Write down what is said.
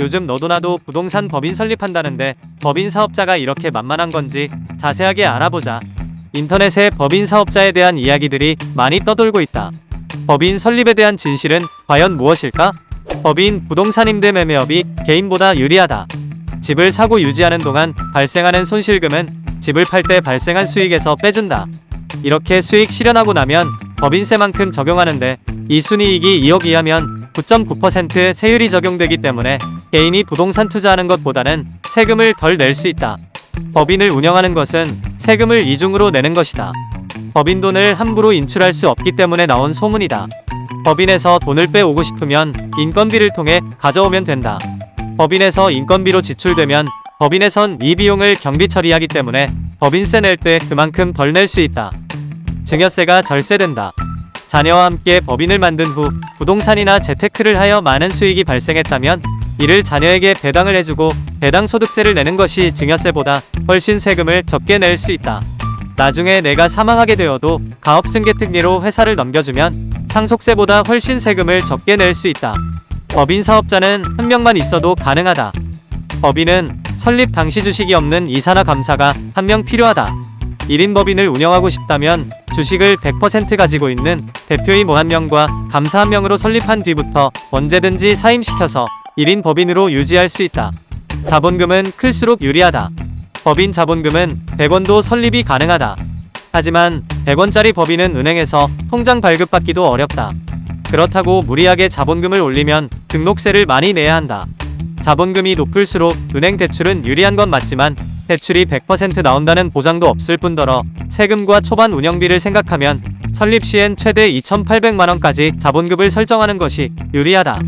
요즘 너도 나도 부동산 법인 설립한다는데 법인 사업자가 이렇게 만만한 건지 자세하게 알아보자. 인터넷에 법인 사업자에 대한 이야기들이 많이 떠돌고 있다. 법인 설립에 대한 진실은 과연 무엇일까? 법인 부동산 임대 매매업이 개인보다 유리하다. 집을 사고 유지하는 동안 발생하는 손실금은 집을 팔 때 발생한 수익에서 빼준다. 이렇게 수익 실현하고 나면 법인세만큼 적용하는데 이 순이익이 2억 이하면 9.9% 세율이 적용되기 때문에 개인이 부동산 투자하는 것보다는 세금을 덜 낼 수 있다. 법인을 운영하는 것은 세금을 이중으로 내는 것이다. 법인 돈을 함부로 인출할 수 없기 때문에 나온 소문이다. 법인에서 돈을 빼오고 싶으면 인건비를 통해 가져오면 된다. 법인에서 인건비로 지출되면 법인에선 이 비용을 경비 처리하기 때문에 법인세 낼 때 그만큼 덜 낼 수 있다. 증여세가 절세된다. 자녀와 함께 법인을 만든 후 부동산이나 재테크를 하여 많은 수익이 발생했다면 이를 자녀에게 배당을 해주고 배당 소득세를 내는 것이 증여세보다 훨씬 세금을 적게 낼 수 있다. 나중에 내가 사망하게 되어도 가업 승계 특례로 회사를 넘겨주면 상속세보다 훨씬 세금을 적게 낼 수 있다. 법인 사업자는 한 명만 있어도 가능하다. 법인은 설립 당시 주식이 없는 이사나 감사가 한 명 필요하다. 1인 법인을 운영하고 싶다면 주식을 100% 가지고 있는 대표이모 뭐한 명과 감사 한 명으로 설립한 뒤부터 언제든지 사임시켜서 1인 법인으로 유지할 수 있다. 자본금은 클수록 유리하다. 법인 자본금은 100원도 설립이 가능하다. 하지만 100원짜리 법인은 은행에서 통장 발급받기도 어렵다. 그렇다고 무리하게 자본금을 올리면 등록세를 많이 내야 한다. 자본금이 높을수록 은행 대출은 유리한 건 맞지만 대출이 100% 나온다는 보장도 없을 뿐더러 세금과 초반 운영비를 생각하면 설립 시엔 최대 2,800만원까지 자본금을 설정하는 것이 유리하다.